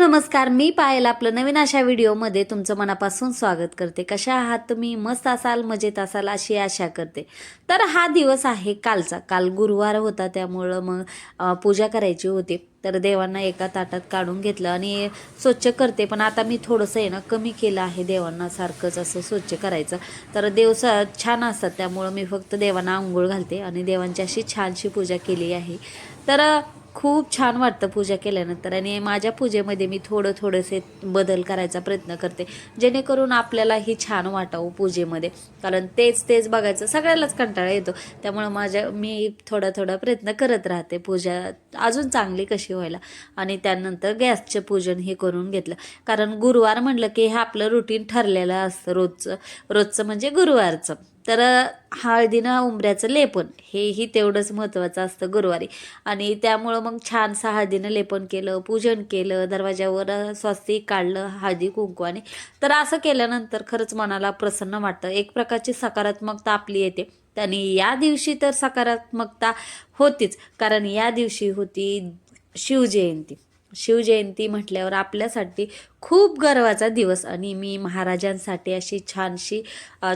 नमस्कार मी पायल आपलं नवीन अशा व्हिडिओमध्ये तुमचं मनापासून स्वागत करते. कशा आहात तुम्ही? मस्त असाल मजेत असाल अशी आशा करते. तर हा दिवस आहे कालचा. काल गुरुवार होता त्यामुळं मग पूजा करायची होती. तर देवांना एका ताटात काढून घेतलं आणि स्वच्छ करते. पण आता मी थोडंसं आहे ना कमी केलं आहे देवांना सारखंच असं स्वच्छ करायचं. तर देव स छान असतात. त्यामुळं मी फक्त देवांना आंघोळ घालते आणि देवांची अशी छानशी पूजा केली आहे. तर खूप छान वाटतं पूजा केल्यानंतर. आणि माझ्या पूजेमध्ये मी थोडं थोडंसे बदल करायचा प्रयत्न करते. जेणेकरून आपल्यालाही छान वाटावं पूजेमध्ये. कारण तेच तेच बघायचं सगळ्यालाच कंटाळा येतो. त्यामुळं माझ्या मी थोडा थोडा प्रयत्न करत राहते पूजा. अजून चांगली कशी व्हायला. आणि त्यानंतर गॅसचं पूजन हे करून घेतलं. कारण गुरुवार म्हटलं की हे आपलं रुटीन ठरलेलं असतं रोजचं. रोजचं म्हणजे गुरुवारचं. तर हळदीनं उंबऱ्याचं लेपन हेही तेवढंच महत्त्वाचं असतं गुरुवारी. आणि त्यामुळं मग छानसं हळदीनं लेपन केलं पूजन केलं दरवाजावर स्वस्तिक काढलं हळदी कुंकवाने तर असं केल्यानंतर खरंच मनाला प्रसन्न वाटतं. एक प्रकारची सकारात्मकता आपली येते. आणि या दिवशी तर सकारात्मकता होतीच. कारण या दिवशी होती शिवजयंती. शिवजयंती म्हटल्यावर आपल्यासाठी खूप गर्वाचा दिवस. आणि मी महाराजांसाठी अशी छानशी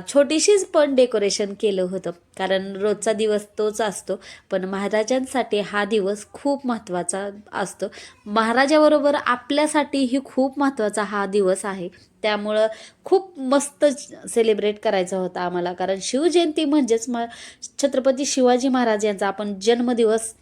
छोटीशीच पण डेकोरेशन केलं होतं. कारण रोजचा दिवस तोच असतो. पण महाराजांसाठी हा दिवस खूप महत्त्वाचा असतो. महाराजाबरोबर आपल्यासाठीही खूप महत्त्वाचा हा दिवस आहे. त्यामुळं खूप मस्त सेलिब्रेट करायचा होता आम्हाला. कारण शिवजयंती म्हणजेच म छत्रपती शिवाजी महाराज यांचा आपण जन्मदिवस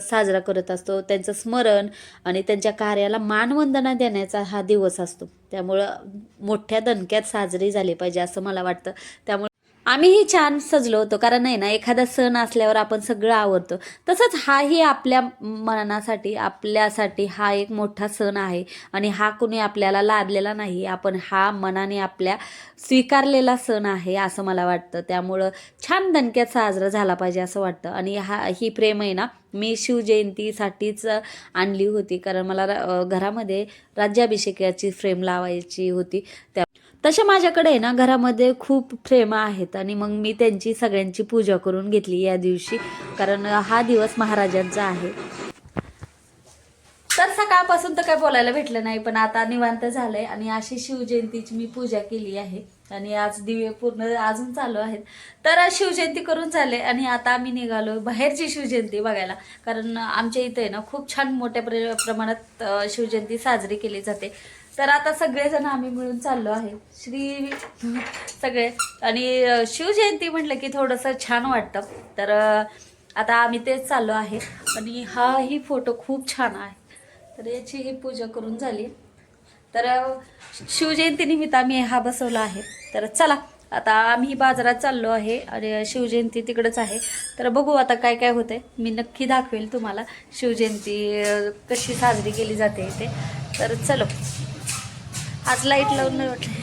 साजरा करत असतो. त्यांचं स्मरण आणि त्यांच्या कार्याला मानवंदना देण्याचा हा दिवस असतो. त्यामुळं मोठ्या दणक्यात साजरी झाली पाहिजे असं मला वाटतं. त्यामुळे आम्हीही छान सजलो होतो. कारण नाही ना एखादा सण असल्यावर आपण सगळं आवडतो तसंच हाही आपल्या मनासाठी आपल्यासाठी हा एक मोठा सण आहे. आणि हा कुणी आपल्याला लादलेला नाही. आपण हा मनाने आपल्या स्वीकारलेला सण आहे असं मला वाटतं. त्यामुळं छान दणक्यात साजरा झाला पाहिजे असं वाटतं. आणि हा ही प्रेम आहे ना मी शिवजयंतीसाठीच आणली होती. कारण मला घरामध्ये राज्याभिषेकाची फ्रेम लावायची होती. त्या तशा माझ्याकडे आहे ना घरामध्ये खूप फ्रेम आहेत आणि मग मी त्यांची सगळ्यांची पूजा करून घेतली या दिवशी कारण हा दिवस महाराजांचा आहे. तर सकाळपासून तर काय बोलायला भेटलं नाही पण आता निवांत झालंय आणि अशी शिवजयंतीची मी पूजा केली आहे आणि आज दिवे पूर्ण अजून चालू आहेत. तर आज शिवजयंती करून झाले आणि आता आम्ही निघालो बाहेरची शिवजयंती बघायला कारण आमच्या इथे आहे ना खूप छान मोठ्या प्र प्रमाणात शिवजयंती साजरी केली जाते. तर आता सगळेजण आम्ही मिळून चाललो आहे. श्री सगळे. आणि शिवजयंती म्हटलं की थोडंसं छान वाटतं. तर आता आम्ही तेच चाललो आहे. आणि हाही फोटो खूप छान आहे. तर याची ही पूजा करून झाली. तर शिवजयंतीनिमित्त आम्ही हा बसवला आहे. तर चला आता आम्ही बाजारात चाललो आहे आणि शिवजयंती तिकडंच आहे. तर बघू आता काय काय होतंय. मी नक्की दाखवेल तुम्हाला शिवजयंती कशी साजरी केली जाते इथे. तर चलो. आज लाइट लावून नाही वाटलं.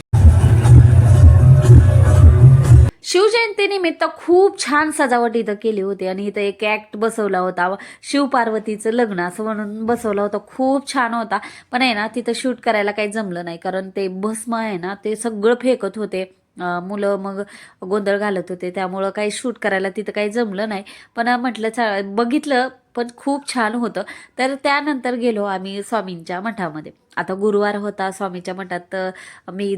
शिवजयंतीनिमित्त खूप छान सजावट इथं केली होती आणि इथं एक ॲक्ट बसवला होता. शिवपार्वतीचं लग्न असं म्हणून बसवला होता. खूप छान होता. पण आहे ना तिथं शूट करायला काही जमलं नाही कारण ते भस्म आहे ना ते सगळं फेकत होते. मुलं मग गोंधळ घालत होते. त्यामुळं काही शूट करायला तिथं काही जमलं नाही. पण म्हटलं चा बघितलं पण खूप छान होतं. तर त्यानंतर गेलो आम्ही स्वामींच्या मठामध्ये. आता गुरुवार होता स्वामीच्या मठात तर मी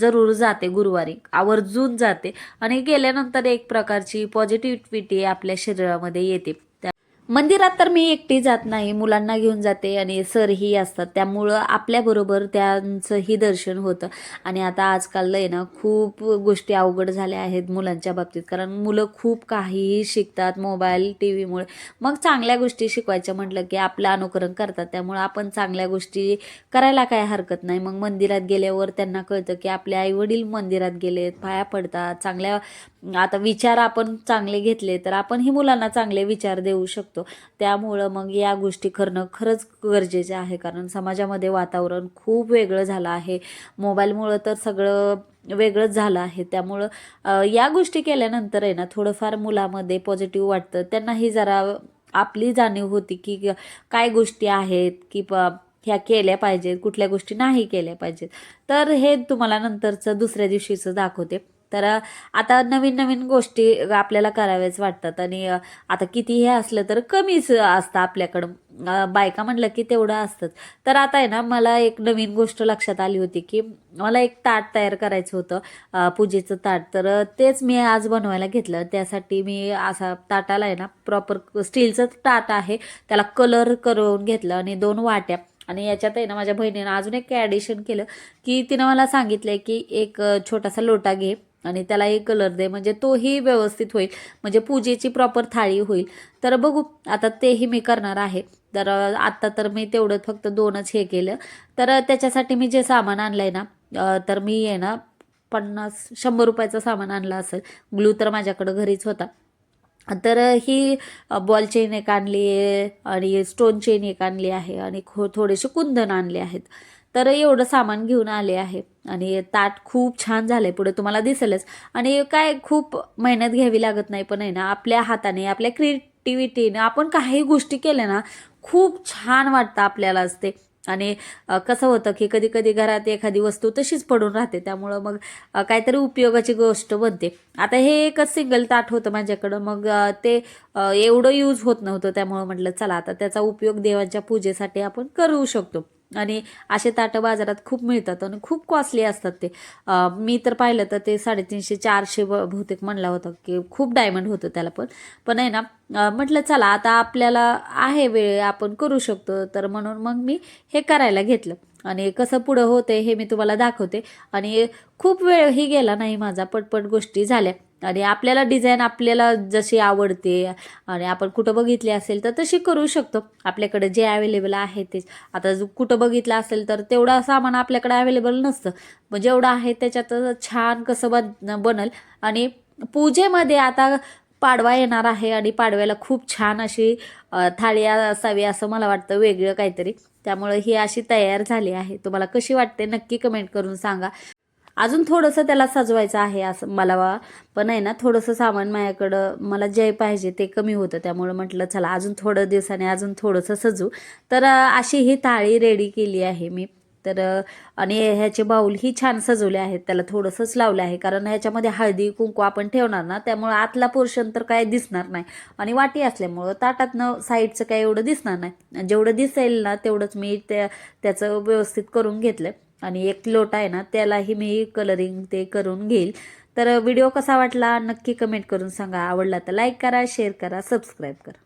जरूर जाते गुरुवारी. आवर्जून जाते. आणि गेल्यानंतर एक प्रकारची पॉझिटिव्हिटी आपल्या शरीरामध्ये येते. मंदिरात तर मी एकटी जात नाही मुलांना घेऊन जाते आणि सरही असतात. त्यामुळं आपल्याबरोबर त्यांचंही दर्शन होतं. आणि आता आजकाल आहे ना खूप गोष्टी अवघड झाल्या आहेत मुलांच्या बाबतीत. कारण मुलं खूप काहीही शिकतात मोबाईल टी व्हीमुळे मग चांगल्या गोष्टी शिकवायच्या म्हटलं की आपलं अनुकरण करतात. त्यामुळं आपण चांगल्या गोष्टी करायला काय हरकत नाही. मग मंदिरात गेल्यावर त्यांना कळतं की आपले आईवडील मंदिरात गेलेत पाया पडतात. चांगल्या आता विचार आपण चांगले घेतले तर आपण ही मुलांना चांगले विचार देऊ शकतो. त्यामुळं मग या गोष्टी करणं खरंच गरजेचे आहे. कारण समाजामध्ये वातावरण खूप वेगळं झालं आहे. मोबाईलमुळं तर सगळं वेगळंच झालं आहे. त्यामुळं या गोष्टी केल्यानंतर आहे ना थोडंफार मुलामध्ये पॉझिटिव्ह वाटतं. त्यांनाही जरा आपली जाणीव होती की काय गोष्टी आहेत की प ह्या केल्या पाहिजेत कुठल्या गोष्टी नाही केल्या पाहिजेत. तर हे तुम्हाला नंतरचं दुसऱ्या दिवशीचं दाखवते. तर आता नवीन नवीन गोष्टी आपल्याला कराव्याच वाटतात आणि आता किती हे असलं तर कमीच असतं आपल्याकडं. बायका म्हणलं की तेवढं असतंच. तर आता आहे ना मला एक नवीन गोष्ट लक्षात आली होती की मला एक ताट तयार करायचं होतं पूजेचं ताट. तर तेच मी आज बनवायला घेतलं. त्यासाठी मी असा ताटाला आहे ना प्रॉपर स्टीलचं ताट आहे. त्याला कलर करून घेतलं आणि दोन वाट्या. आणि याच्यात आहे ना माझ्या बहिणीनं अजून एक ॲडिशन केलं की तिनं मला सांगितलं की एक छोटासा लोटा घे. आणि त्याला एक कलर दे. म्हणजे तोही व्यवस्थित होईल. म्हणजे पूजेची प्रॉपर थाळी होईल. तर बघू आता तेही मी करणार आहे. तर आत्ता तर मी तेवढं फक्त दोनच हे केलं. तर त्याच्यासाठी मी जे सामान आणलं आहे ना तर मी आहे ना पन्नास शंभर रुपयाचं सामान आणलं असेल. ग्लू तर माझ्याकडं घरीच होता. तर ही बॉल चेन एक आणली आहे आणि स्टोन चेन एक आणली आहे आणि खो थोडेसे कुंदन आणले आहेत. तर एवढं सामान घेऊन आले आहे. आणि ताट खूप छान झालं आहे पुढे तुम्हाला दिसेलच. आणि काय खूप मेहनत घ्यावी लागत नाही पण आहे ना आपल्या हाताने आपल्या क्रिएटिव्हिटीने आपण काही गोष्टी केल्या ना खूप छान वाटतं आपल्याला ते आणि कसं होतं की कधी कधी घरात एखादी वस्तू तशीच पडून राहते त्यामुळं मग काहीतरी उपयोगाची गोष्ट बनते. आता हे एकच सिंगल ताट होतं माझ्याकडं मग ते एवढं यूज होत नव्हतं त्यामुळं म्हटलं चला आता त्याचा उपयोग देवांच्या पूजेसाठी आपण करू शकतो. आणि असे ताटं बाजारात खूप मिळतात आणि खूप कॉस्टली असतात ते. मी तर पाहिलं तर ते साडेतीनशे चारशे बहुतेक म्हणला होता की खूप डायमंड होतं त्याला पण. पण आहे ना म्हटलं चला आता आपल्याला आहे वेळ आपण करू शकतो. तर म्हणून मग मी हे करायला घेतलं. आणि कसं पुढं होते हे मी तुम्हाला दाखवते. आणि खूप वेळही गेला नाही माझा पटपट गोष्टी झाल्या. आणि आपल्याला डिझाईन आपल्याला जशी आवडते आणि आपण कुठं बघितली असेल तर तशी करू शकतो. आपल्याकडे जे अवेलेबल आहे तेच आता कुठं बघितलं असेल तर तेवढं सामान आपल्याकडे अवेलेबल नसतं. मग जेवढं आहे त्याच्यात छान कसं बन बनल. आणि पूजेमध्ये आता पाडवा येणार आहे आणि पाडव्याला खूप छान अशी थाळी असावी असं मला वाटतं वेगळं काहीतरी. त्यामुळे ही अशी तयार झाली आहे. तुम्हाला कशी वाटते नक्की कमेंट करून सांगा. अजून थोडंसं त्याला सजवायचं आहे असं मला वा पण आहे ना थोडंसं सामान माझ्याकडं मला जे पाहिजे ते कमी होतं. त्यामुळं म्हटलं चला अजून थोडं दिवसाने अजून थोडंसं सजू. तर अशी ही थाळी रेडी केली आहे मी. तर आणि ह्याचे बाऊलही छान सजवले आहेत. त्याला थोडंसंच लावलं आहे. कारण ह्याच्यामध्ये हळदी कुंकू आपण ठेवणार ना त्यामुळं आतला पोर्शन तर काय दिसणार नाही. आणि वाटी असल्यामुळं ताटातनं साईडचं काय एवढं दिसणार नाही. जेवढं दिसेल ना तेवढंच मी त्या त्याचं व्यवस्थित करून घेतलं आणि एक लोटा आहे ना त्यालाही मी कलरिंग ते करून घेईल. तर व्हिडिओ कसा वाटला नक्की कमेंट करून सांगा. आवडला तर लाईक करा शेअर करा सबस्क्राईब करा.